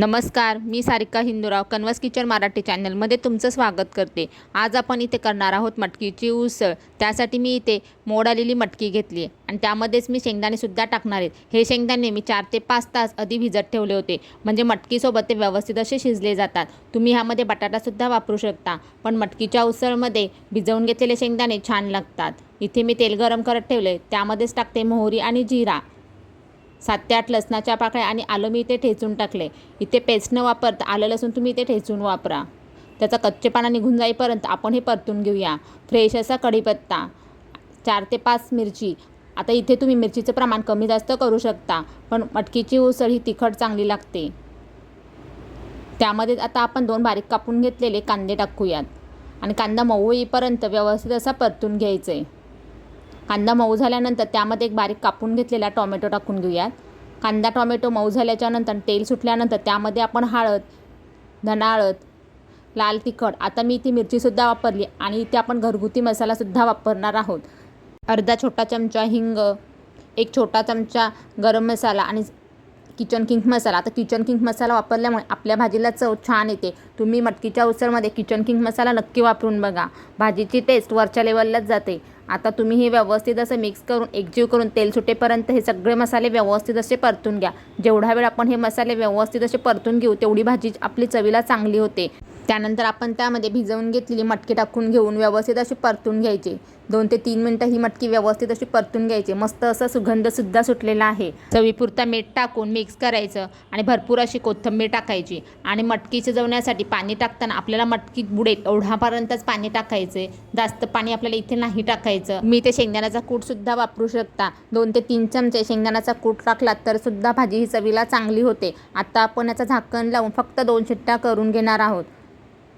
नमस्कार मी सारिका हिंदूराव कन्वस किचन मराठी चॅनलमध्ये तुमचं स्वागत करते. आज आपण इथे करणार आहोत मटकीची उसळ. त्यासाठी मी इथे मोड आलेली मटकी घेतली आहे आणि त्यामध्येच मी शेंगदाणेसुद्धा टाकणार आहेत. हे शेंगदाणे मी चार ते पाच तास आधी भिजत ठेवले होते. म्हणजे मटकीसोबत ते व्यवस्थित असे शिजले जातात. तुम्ही ह्यामध्ये बटाटासुद्धा वापरू शकता. पण मटकीच्या उसळमध्ये भिजवून घेतलेले शेंगदाणे छान लागतात. इथे मी तेल गरम करत ठेवले त्यामध्येच टाकते मोहरी आणि जिरा. सात ते आठ लसणाच्या पाकळ्या आणि आलं मी इथे ठेचून टाकले. इथे पेस्ट न वापरता आलं लसूण तुम्ही इथे ठेचून वापरा. त्याचा कच्चेपणा निघून जाईपर्यंत आपण हे परतून घेऊया. फ्रेश असा कढीपत्ता चार ते पाच मिरची. आता इथे तुम्ही मिरचीचं प्रमाण कमी जास्त करू शकता पण मटकीची उसळ ही तिखट चांगली लागते. त्यामध्ये आता आपण दोन बारीक कापून घेतलेले कांदे टाकूयात. आणि कांदा मऊ येईपर्यंत व्यवस्थित असा परतून घ्यायचं. आहे कांदा मऊ झाल्यानंतर त्यामध्ये एक बारीक कापून घेतलेला टॉमॅटो टाकून घेऊयात. कांदा टॉमॅटो मऊ झाल्याच्यानंतर तेल सुटल्यानंतर त्यामध्ये आपण हळद धनाळद लाल तिखट आता मी इथे मिरचीसुद्धा वापरली आणि इथे आपण घरगुती मसालासुद्धा वापरणार आहोत. अर्धा छोटा चमचा हिंग एक छोटा चमचा गरम मसाला आणि किचन किंग मसाला. आता किचन किंग मसाला वापरल्यामुळे आपल्या भाजीला चव छान येते. तुम्ही मटकीच्या उसळमध्ये किचन किंग मसाला नक्की वापरून बघा. भाजीची टेस्ट वरच्या लेवललाच जाते. आता तुम्ही हे व्यवस्थित असं मिक्स करून एकजीव करून तेल सुटेपर्यंत हे सगळे मसाले व्यवस्थित असे परतून घ्या. जेवढा वेळ आपण हे मसाले व्यवस्थित असे परतून घेऊ तेवढी भाजी आपली चवीला चांगली होते. त्यानंतर आपण त्यामध्ये भिजवून घेतलेली मटकी टाकून घेऊन व्यवस्थित अशी परतून घ्यायची. दोन ते तीन मिनटं ही मटकी व्यवस्थित अशी परतून घ्यायची. मस्त असा सुगंधसुद्धा सुटलेला आहे. चवीपुरता मीठ टाकून मिक्स करायचं आणि भरपूर अशी कोथिंबीर टाकायची. आणि मटकी शिजवण्यासाठी पाणी टाकताना आपल्याला मटकी बुडेल एवढ्यापर्यंतच पाणी टाकायचं. जास्त पाणी आपल्याला इथे नाही टाकायचं. मी ते शेंगदाण्याचा कूटसुद्धा वापरू शकता. दोन ते तीन चमचे शेंगदाण्याचा कूट टाकला तर सुद्धा भाजी ही चवीला चांगली होते. आता आपण याचं झाकण लावून फक्त दोन शिट्ट्या करून घेणार आहोत.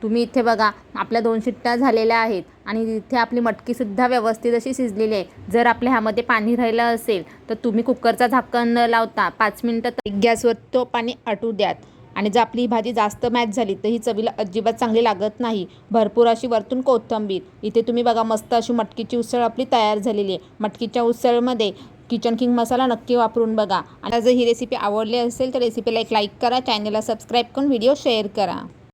तुम्ही इथे बघा आपल्या दोन शिट्ट्या झालेल्या आहेत आणि इथे आपली मटकीसुद्धा व्यवस्थित अशी शिजलेली आहे. जर आपल्या ह्यामध्ये पाणी राहिलं असेल तर तुम्ही कुकरचा झाकण न लावता पाच मिनटं गॅसवर तो पाणी आटू द्यात. आणि जर आपली ही भाजी जास्त मॅच झाली तर ही चवीला अजिबात चांगली लागत नाही. भरपूर अशी वरतून कोथिंबीर. इथे तुम्ही बघा मस्त अशी मटकीची उसळ आपली तयार झालेली आहे. मटकीच्या उसळमध्ये किचन किंग मसाला नक्की वापरून बघा. आणि जर ही रेसिपी आवडली असेल तर रेसिपीला एक लाईक करा. चॅनलला सबस्क्राईब करून व्हिडिओ शेअर करा.